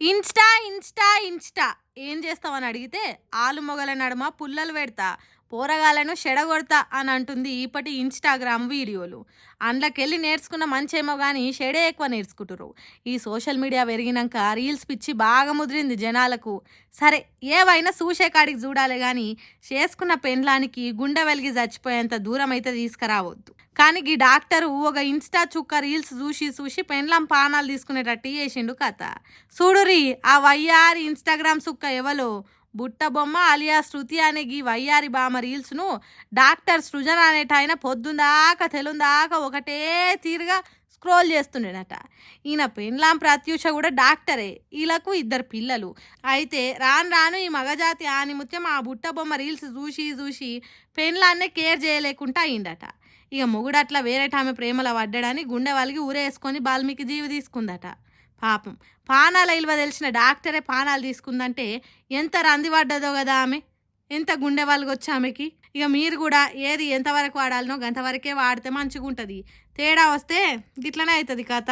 Insta Insta Insta. ఏం చేస్తావని అడిగితే ఆలు మొగల నడుమ పుల్లలు పెడతా పోరగాలను షెడగొడతా అని అంటుంది ఇప్పటి ఇన్స్టాగ్రామ్ వీడియోలు. అందులోకెళ్ళి నేర్చుకున్న మంచేమో కానీ షెడే ఎక్కువ నేర్చుకుంటురు ఈ సోషల్ మీడియా పెరిగినాక రీల్స్ పిచ్చి బాగా ముదిరింది జనాలకు. సరే ఏవైనా చూసే కాడికి చూడాలి కానీ చేసుకున్న పెండ్లానికి గుండె వెలిగి చచ్చిపోయేంత దూరం అయితే తీసుకురావద్దు. కానీ ఈ డాక్టర్ ఒక ఇన్స్టా చుక్క రీల్స్ చూసి చూసి పెండ్లం పానాలు తీసుకునేటట్టు చేసిండు కథ. చూడురి ఆ వైఆర్ ఇన్స్టాగ్రామ్ సుక్క ఎవలో? బుట్ట బొమ్మ అలియా శృతి అనే ఈ వయ్యారి బామ రీల్స్ను డాక్టర్ సృజన అనేట ఆయన పొద్దుందాకా తెలుందాకా ఒకటే తీరుగా స్క్రోల్ చేస్తుండేనట. ఈయన పెన్లాం ప్రత్యూష కూడా డాక్టరే వీళ్ళకు ఇద్దరు పిల్లలు. అయితే రాను రాను ఈ మగజాతి ఆనిముత్యం ఆ బుట్ట బొమ్మ రీల్స్ చూసి చూసి పెన్లాన్నే కేర్ చేయలేకుండా అయిందట. ఇక మొగుడు అట్లా వేరేటామె ప్రేమలో పడ్డాడని గుండె వాళ్ళకి ఊరేసుకొని బాల్మీకి జీవి తీసుకుందట. పాపం. పానాల ఇల్వ తెలిసిన డాక్టరే పానాలు తీసుకుందంటే ఎంత రంది పడ్డదో కదా ఆమె. ఎంత గుండె వాళ్ళకి వచ్చి ఆమెకి. ఇక మీరు కూడా ఏది ఎంతవరకు వాడాలనో గంతవరకే వాడితే మంచిగా ఉంటుంది తేడా వస్తే గిట్లనే అవుతుంది కథ.